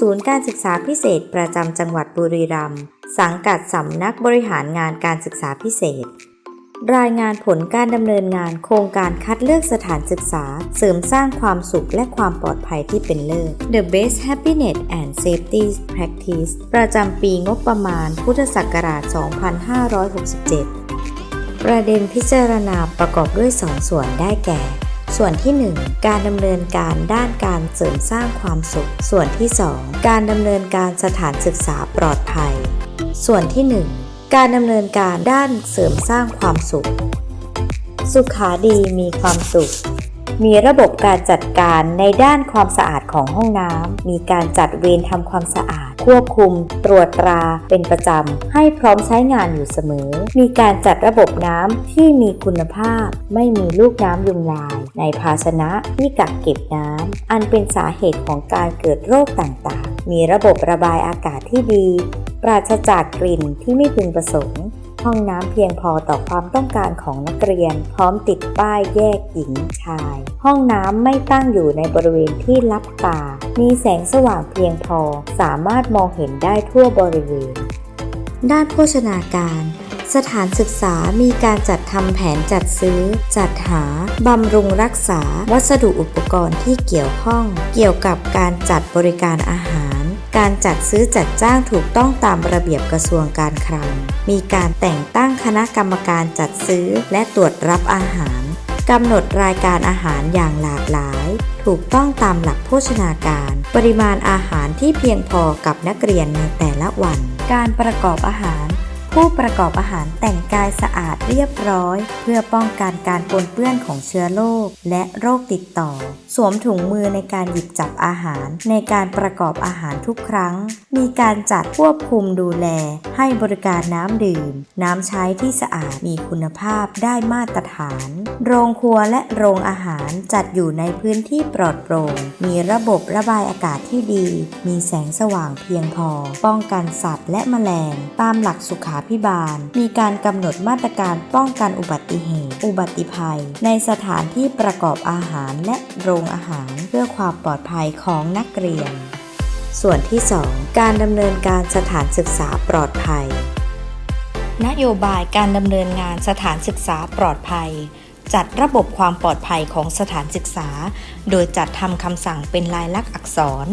ศูนย์การศึกษาพิเศษประจำจังหวัดบุรีรัมย์สังกัดสำนักบริหารงานการศึกษาพิเศษ รายงานผลการดำเนินงานโครงการคัดเลือกสถานศึกษา เสริมสร้างความสุขและความปลอดภัยที่เป็นเลิศ The Best Happiness and Safety Practice ประจำปีงบประมาณพุทธศักราช 2567 ประเด็นพิจารณาประกอบด้วย 2ส่วนได้แก่ ส่วนที่ 1 การดำเนินการด้านการเสริมสร้างความสุข ส่วนที่ 2 การดำเนินการสถานศึกษาปลอดภัย ส่วนที่ 1 การดำเนินการด้านเสริมสร้างความสุข สุขาดีมีความสุข มีระบบการจัดการในด้านความสะอาดของห้องน้ำมีการจัดเวรทำความสะอาด ควบคุม ตรวจตราเป็นประจำ ให้พร้อมใช้งานอยู่เสมอ มีการจัดระบบน้ำที่มีคุณภาพ ไม่มีลูกน้ำยุงลาย ในภาชนะที่กักเก็บน้ำอันเป็นสาเหตุของการเกิดโรคต่างๆ มีระบบระบายอากาศที่ดี ปราศจากกลิ่นที่ไม่พึงประสงค์ ห้องน้ำเพียงพอต่อความต้องการของนักเรียน พร้อมติดป้ายแยกหญิงชาย ห้องน้ำไม่ตั้งอยู่ในบริเวณที่ลับตา มีแสงสว่างเพียงพอ สามารถมองเห็นได้ทั่วบริเวณ ด้านโภชนาการสถานศึกษามีการจัดทำแผนจัดซื้อ จัดหา บำรุงรักษา วัสดุอุปกรณ์ที่เกี่ยวข้อง เกี่ยวกับการจัดบริการอาหาร การจัดซื้อจัดจ้างถูกต้องตามระเบียบกระทรวงการคลัง มีการแต่งตั้งคณะกรรมการจัดซื้อและตรวจรับอาหารกำหนดรายการอาหารอย่างหลากหลาย ถูกต้องตามหลักโภชนาการ ปริมาณอาหารที่เพียงพอกับนักเรียนในแต่ละวัน การประกอบอาหาร ผู้ประกอบอาหารแต่งกายสะอาดเรียบร้อย เพื่อป้องกันการปนเปื้อนของเชื้อโรคและโรคติดต่อ สวมถุงมือในการหยิบจับอาหาร ในการประกอบอาหารทุกครั้ง มีการจัดควบคุมดูแล ให้บริการน้ำดื่ม น้ำใช้ที่สะอาดมีคุณภาพได้มาตรฐาน โรงครัวและโรงอาหารจัดอยู่ในพื้นที่ปลอดโปร่งมีระบบระบายอากาศที่ดี มีแสงสว่างเพียงพอ ป้องกันสัตว์และแมลง ตามหลักสุขาพิบาล มีการกำหนดมาตรการป้องกันอุบัติเหตุ อุบัติภัย ในสถานที่ประกอบอาหารและโรงอาหารเพื่อความปลอดภัยของนักเรียน ส่วนที่ 2 การดำเนินการสถานศึกษาปลอดภัย นโยบายการดำเนินงานสถานศึกษาปลอดภัยจัดระบบความปลอดภัยของสถานศึกษา โดยจัดทำคำสั่งเป็นลายลักษณ์อักษร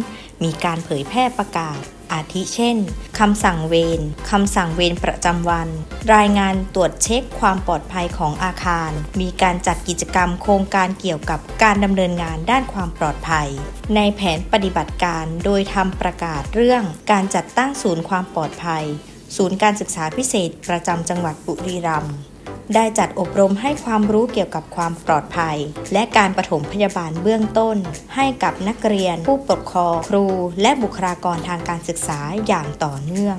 มีการเผยแพร่ประกาศ อาทิเช่นคำสั่งเวรคำสั่งเวรประจำวัน รายงานตรวจเช็คความปลอดภัยของอาคาร มีการจัดกิจกรรมโครงการเกี่ยวกับการดำเนินงานด้านความปลอดภัย ในแผนปฏิบัติการโดยทำประกาศเรื่องการจัดตั้งศูนย์ความปลอดภัย ศูนย์การศึกษาพิเศษประจำจังหวัดบุรีรัมย์ ได้จัดอบรมให้ความรู้เกี่ยวกับความปลอดภัย และการปฐมพยาบาลเบื้องต้น ให้กับนักเรียน ผู้ปกครองครู และบุคลากรทางการศึกษาอย่างต่อเนื่อง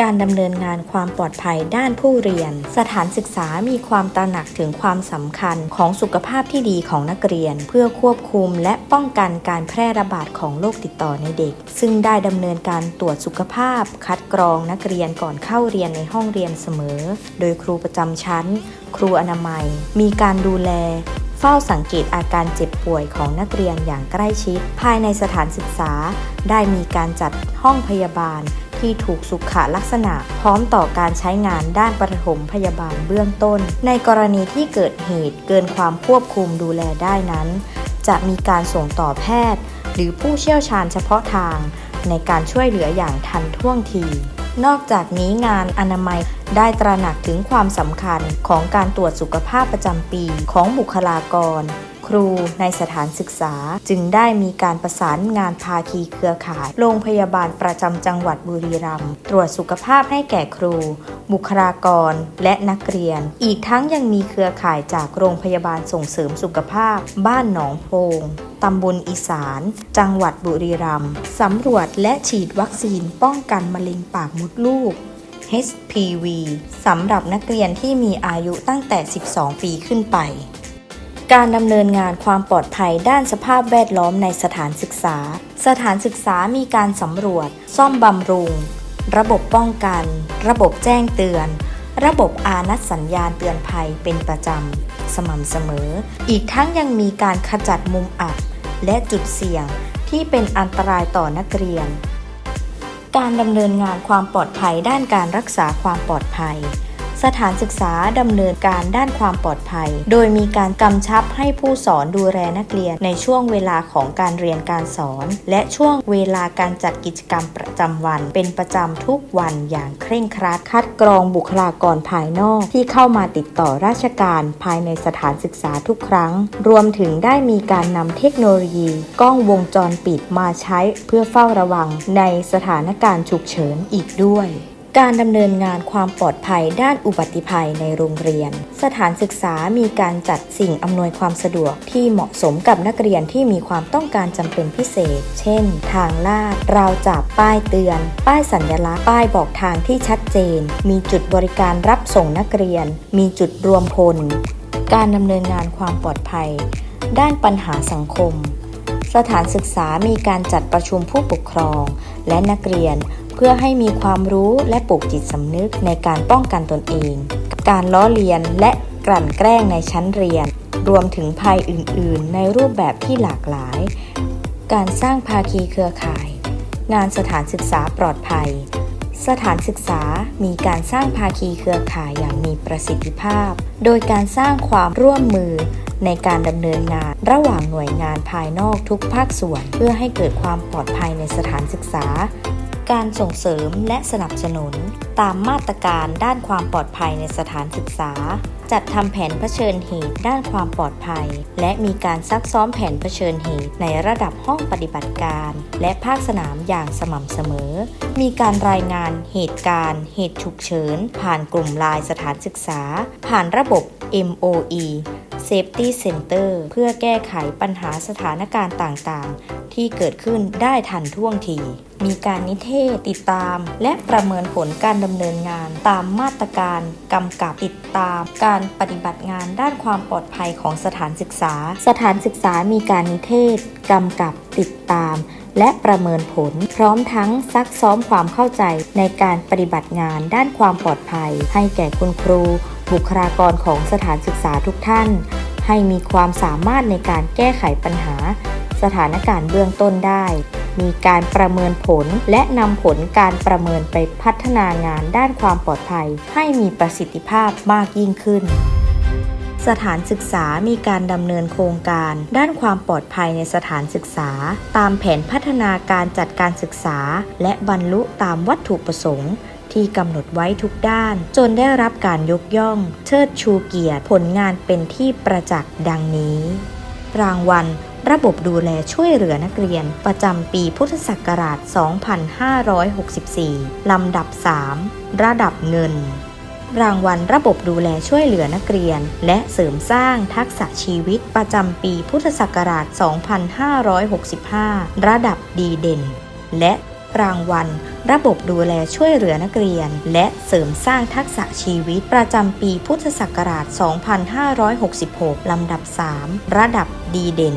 การดำเนินงานความปลอดภัยด้านผู้เรียน สถานศึกษามีความตระหนักถึงความสำคัญของสุขภาพที่ดีของนักเรียน เพื่อควบคุมและป้องกันการแพร่ระบาดของโรคติดต่อในเด็ก ซึ่งได้ดำเนินการตรวจสุขภาพ คัดกรองนักเรียนก่อนเข้าเรียนในห้องเรียนเสมอ โดยครูประจำชั้นครูอนามัย มีการดูแล เฝ้าสังเกตอาการเจ็บป่วยของนักเรียนอย่างใกล้ชิด ภายในสถานศึกษา ได้มีการจัดห้องพยาบาลที่ถูกสุขลักษณะ พร้อมต่อการใช้งานด้านปฐมพยาบาลเบื้องต้น ในกรณีที่เกิดเหตุเกินความควบคุมดูแลได้นั้น จะมีการส่งต่อแพทย์ หรือผู้เชี่ยวชาญเฉพาะทาง ในการช่วยเหลืออย่างทันท่วงที นอกจากนี้งานอนามัยได้ตระหนักถึงความสำคัญของการตรวจสุขภาพประจำปีของบุคลากร ครูในสถานศึกษา จึงได้มีการประสานงานภาคีเครือข่าย โรงพยาบาลประจำจังหวัดบุรีรัมย์ตรวจสุขภาพให้แก่ครู บุคลากร และนักเรียน อีกทั้งยังมีเครือข่ายจากโรงพยาบาลส่งเสริมสุขภาพ บ้านหนองโพงตำบลอีสาน จังหวัดบุรีรัมย์สำรวจและฉีดวัคซีนป้องกันมะเร็งปากมดลูก HPV สำหรับนักเรียนที่มีอายุตั้งแต่ 12 ปีขึ้นไป การดำเนินงานความปลอดภัยด้านสภาพแวดล้อมในสถานศึกษา สถานศึกษามีการสำรวจ ซ่อมบำรุง ระบบป้องกัน ระบบแจ้งเตือน ระบบอานัดสัญญาณเตือนภัยเป็นประจำ สม่ำเสมอ อีกทั้งยังมีการขจัดมุมอับ และจุดเสี่ยงที่เป็นอันตรายต่อนักเรียน การดำเนินงานความปลอดภัยด้านการรักษาความปลอดภัย สถานศึกษาดำเนินการด้านความปลอดภัย โดยมีการกำชับให้ผู้สอนดูแลนักเรียนในช่วงเวลาของการเรียนการสอน และช่วงเวลาการจัดกิจกรรมประจำวัน เป็นประจำทุกวันอย่างเคร่งครัด คัดกรองบุคลากรภายนอกที่เข้ามาติดต่อราชการภายในสถานศึกษาทุกครั้ง รวมถึงได้มีการนำเทคโนโลยี กล้องวงจรปิดมาใช้เพื่อเฝ้าระวังในสถานการณ์ฉุกเฉินอีกด้วย การดำเนินงานความปลอดภัยด้านอุบัติภัยในโรงเรียน สถานศึกษามีการจัดสิ่งอำนวยความสะดวกที่เหมาะสมกับนักเรียนที่มีความต้องการจำเป็นพิเศษ เช่น ทางลาด ราวจับ ป้ายเตือน ป้ายสัญลักษณ์ ป้ายบอกทางที่ชัดเจน มีจุดบริการรับส่งนักเรียน มีจุดรวมพล การดำเนินงานความปลอดภัย ด้านปัญหาสังคม สถานศึกษามีการจัดประชุมผู้ปกครอง และนักเรียน พื่อให้มีความรู้และปลูกจิตสำนึกในการป้องกันตนเอง การล้อเลียนและกลั่นแกล้งในชั้นเรียน รวมถึงภัยอื่น ๆ ในรูปแบบที่หลากหลาย การสร้างภาคีเครือข่าย งานสถานศึกษาปลอดภัย สถานศึกษามีการสร้างภาคีเครือข่ายอย่างมีประสิทธิภาพ โดยการสร้างความร่วมมือในการดำเนินงานระหว่างหน่วยงานภายนอกทุกภาคส่วน เพื่อให้เกิดความปลอดภัยในสถานศึกษา การส่งเสริมและสนับสนุน ตามมาตรการด้านความปลอดภัยในสถานศึกษา จัดทำแผนเผชิญเหตุด้านความปลอดภัย และมีการซักซ้อมแผนเผชิญเหตุในระดับห้องปฏิบัติการ และภาคสนามอย่างสม่ำเสมอ มีการรายงานเหตุการณ์ เหตุฉุกเฉิน ผ่านกลุ่มไลน์สถานศึกษา ผ่านระบบ MOE Safety Center เพื่อแก้ไขปัญหาสถานการณ์ต่างๆ ที่เกิดขึ้นได้ทันท่วงที มีการนิเทศติดตาม และประเมินผลการดำเนินงาน ตามมาตรการกำกับติดตาม การปฏิบัติงานด้านความปลอดภัยของสถานศึกษา สถานศึกษามีการนิเทศกำกับติดตามและประเมินผล พร้อมทั้งซักซ้อมความเข้าใจในการปฏิบัติงานด้านความปลอดภัย ให้แก่คุณครู บุคลากรของสถานศึกษาทุกท่าน ให้มีความสามารถในการแก้ไขปัญหา สถานการณ์เบื้องต้นได้ มีการประเมินผลและนำผลการประเมินไปพัฒนางานด้านความปลอดภัย ให้มีประสิทธิภาพมากยิ่งขึ้นสถานศึกษามีการดำเนินโครงการด้านความปลอดภัยในสถานศึกษา ตามแผนพัฒนาการจัดการศึกษา และบรรลุตามวัตถุประสงค์ ที่กำหนดไว้ทุกด้าน จนได้รับการยกย่อง เชิดชูเกียรติผลงานเป็นที่ประจักษ์ดังนี้ รางวัลระบบดูแลช่วยเหลือนักเรียน ประจำปีพุทธศักราช 2564 ลำดับ 3 ระดับเงิน รางวัลระบบดูแลช่วยเหลือนักเรียน และเสริมสร้างทักษะชีวิตประจำปีพุทธศักราช 2565 ระดับดีเด่น และ รางวัล ระบบดูแลช่วยเหลือนักเรียน และเสริมสร้างทักษะชีวิตประจำปีพุทธศักราช 2566 ลำดับ 3 ระดับดีเด่น